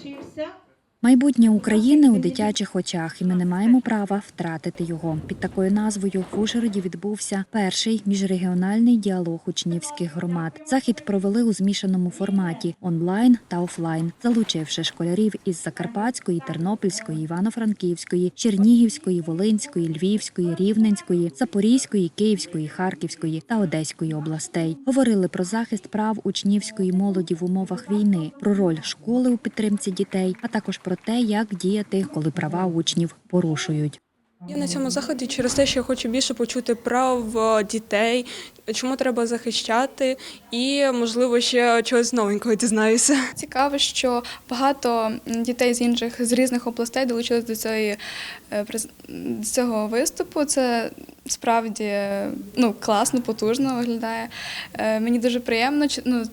to yourself. Майбутнє України у дитячих очах, і ми не маємо права втратити його. Під такою назвою в Ужгороді відбувся перший міжрегіональний діалог учнівських громад. Захід провели у змішаному форматі онлайн та офлайн, залучивши школярів із Закарпатської, Тернопільської, Івано-Франківської, Чернігівської, Волинської, Львівської, Рівненської, Запорізької, Київської, Харківської та Одеської областей. Говорили про захист прав учнівської молоді в умовах війни, про роль школи у підтримці дітей, а також про те, як діяти, коли права учнів порушують. Я на цьому заході через те, що я хочу більше почути прав е, дітей, чому треба захищати, і можливо ще чогось новенького дізнаюся. Цікаво, що багато дітей з інших з різних областей долучились до цієї е, до цього виступу. Це справді ну, класно, потужно виглядає. Е, Мені дуже приємно, ну,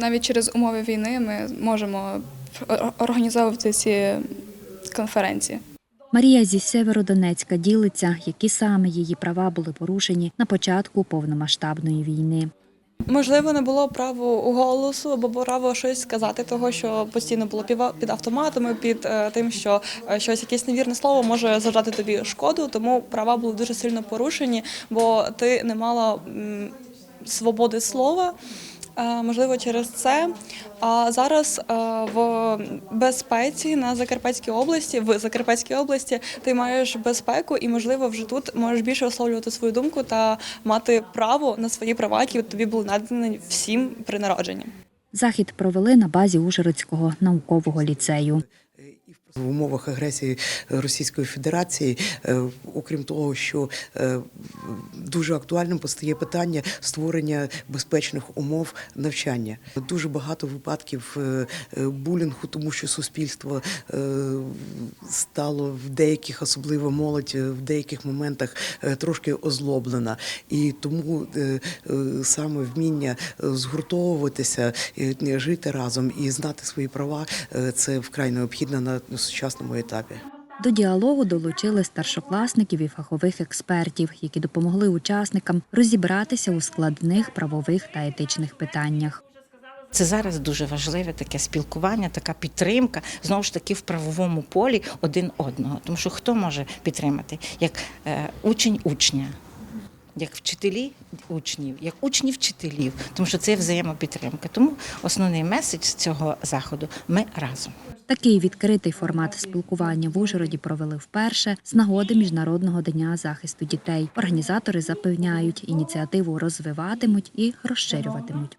навіть через умови війни ми можемо організовувати ці конференції. Марія зі Северодонецька ділиться, які саме її права були порушені на початку повномасштабної війни. Можливо, не було права голосу або право щось сказати, того що постійно було піва- під автоматами, під е, тим, що е, щось якесь невірне слово може завдати тобі шкоду. Тому права були дуже сильно порушені, бо ти не мала свободи слова. Е, Можливо, через це. А зараз е, в безпеці на Закарпатській області, в Закарпатській області, ти маєш безпеку і, можливо, вже тут можеш більше висловлювати свою думку та мати право на свої права, які тобі були надані всім при народженні. Захід провели на базі Ужгородського наукового ліцею. В умовах агресії Російської Федерації, е, окрім того, що дуже актуальним постає питання створення безпечних умов навчання. Дуже багато випадків е, е, булінгу, тому що суспільство е, стало в деяких, особливо молодь, в деяких моментах трошки озлоблена. І тому саме вміння згуртовуватися, жити разом і знати свої права це вкрай необхідно на сучасному етапі. До діалогу долучили старшокласників і фахових експертів, які допомогли учасникам розібратися у складних правових та етичних питаннях. Це зараз дуже важливе таке спілкування, така підтримка знову ж таки в правовому полі один одного. Тому що хто може підтримати як е, учень учня, як вчителі учнів, як учні вчителів, тому що це взаємопідтримка. Тому основний меседж цього заходу ми разом. Такий відкритий формат спілкування в Ужгороді провели вперше з нагоди Міжнародного дня захисту дітей. Організатори запевняють, ініціативу розвиватимуть і розширюватимуть.